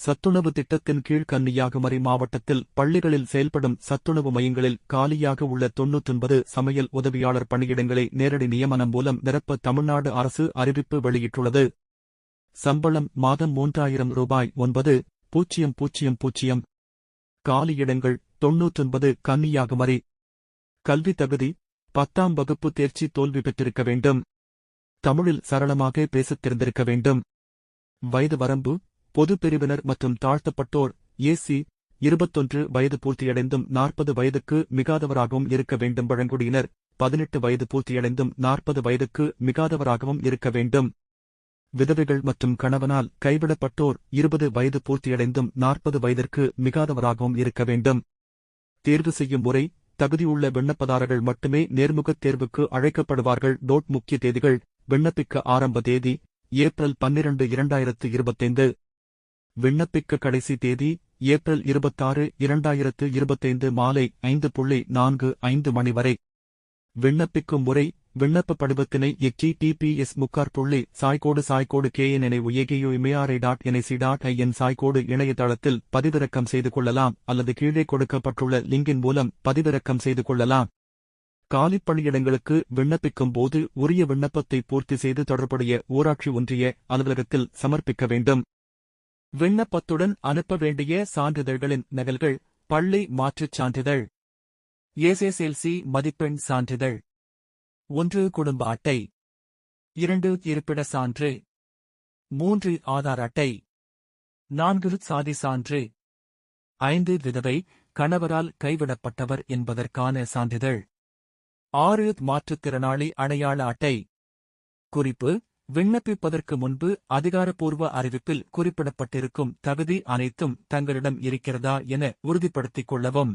சத்துணவு திட்டத்தின் கீழ் கன்னியாகுமரி மாவட்டத்தில் பள்ளிகளில் செயல்படும் சத்துணவு மையங்களில் காலியாக உள்ள தொன்னூத்தொன்பது சமையல் உதவியாளர் பணியிடங்களை நேரடி நியமனம் மூலம் நிரப்ப தமிழ்நாடு அரசு அறிவிப்பு வெளியிட்டுள்ளது. சம்பளம் மாதம் மூன்றாயிரம் ரூபாய் ஒன்பது பூஜ்ஜியம் பூஜ்ஜியம் பூஜ்ஜியம். காலியிடங்கள் தொன்னூற்றொன்பது கன்னியாகுமரி. கல்வி தகுதி பத்தாம் வகுப்பு தேர்ச்சி தோல்வி பெற்றிருக்க வேண்டும். தமிழில் சரளமாக பேசத் தெரிந்திருக்க வேண்டும். வயது வரம்பு பொது பிரிவினர் மற்றும் தாழ்த்தப்பட்டோர் ஏசி இருபத்தொன்று வயது பூர்த்தியடைந்தும் நாற்பது வயதுக்கு மிகாதவராகவும் இருக்க வேண்டும் பழங்குடியினர் பதினெட்டு வயது பூர்த்தியடைந்தும் நாற்பது வயதுக்கு மிகாதவராகவும் இருக்க வேண்டும். விதவைகள் மற்றும் கணவனால் கைவிடப்பட்டோர் இருபது வயது பூர்த்தியடைந்தும் நாற்பது வயதிற்கு மிகாதவராகவும் இருக்க வேண்டும். தேர்வு செய்யும் முறை தகுதியுள்ள விண்ணப்பதாரர்கள் மட்டுமே நேர்முகத் தேர்வுக்கு அழைக்கப்படுவார்கள். டோட் முக்கிய தேதிகள் விண்ணப்பிக்க ஆரம்ப தேதி ஏப்ரல் பன்னிரண்டு இரண்டாயிரத்து இருபத்தைந்து. விண்ணப்பிக்க கடைசி தேதி ஏப்ரல் இருபத்தாறு இரண்டாயிரத்து இருபத்தைந்து மாலை ஐந்து புள்ளி நான்கு ஐந்து மணி வரை. விண்ணப்பிக்கும் முறை விண்ணப்ப படிவத்தினை எச்சி டிபிஎஸ் முக்கார் புள்ளி சாய்கோடு சாய்கோடு கேஎன்எனை உயகியு இமையாரை டாட் என்ஐசி டாட் ஐஎன் சாய்கோடு இணையதளத்தில் பதிவிறக்கம் செய்து கொள்ளலாம் அல்லது கீழே கொடுக்கப்பட்டுள்ள லிங்கின் மூலம் பதிவிறக்கம் செய்து கொள்ளலாம். காலிப் பணியிடங்களுக்கு விண்ணப்பிக்கும் போது உரிய விண்ணப்பத்தை பூர்த்தி செய்து தொடர்புடைய ஊராட்சி ஒன்றிய அலுவலகத்தில் சமர்ப்பிக்க வேண்டும். விண்ணப்பத்துடன் அனுப்ப வேண்டிய சான்றிதழ்களின் நகல்கள் பள்ளி மாற்றுச் சான்றிதழ். எஸ்எஸ்எல்சி மதிப்பெண் சான்றிதழ். ஒன்று குடும்ப அட்டை. இரண்டு இருப்பிட சான்று. மூன்று ஆதார் அட்டை. நான்கு சாதி சான்று. ஐந்து விதவை கணவரால் கைவிடப்பட்டவர் என்பதற்கான சான்றிதழ். ஆறு மாற்றுத்திறனாளி அடையாள அட்டை. குறிப்பு விண்ணப்பிப்பதற்கு முன்பு அதிகாரப்பூர்வ அறிவிப்பில் குறிப்பிடப்பட்டிருக்கும் தகுதி அனைத்தும் தங்களிடம் இருக்கிறதா என உறுதிப்படுத்திக் கொள்ளவும்.